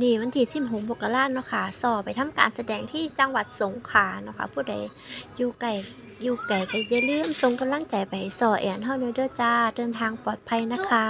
นี่วันที่16มกรานเนาะค่ะสอบไปทำการแสดงที่จังหวัดสงขลาเนาะค่ะผู้ใดอยู่ไกลอยู่ไกลก็อย่าลืมส่งกำลังใจไปสอแอนเฮาเด้อจ้า เดินทางปลอดภัยนะคะ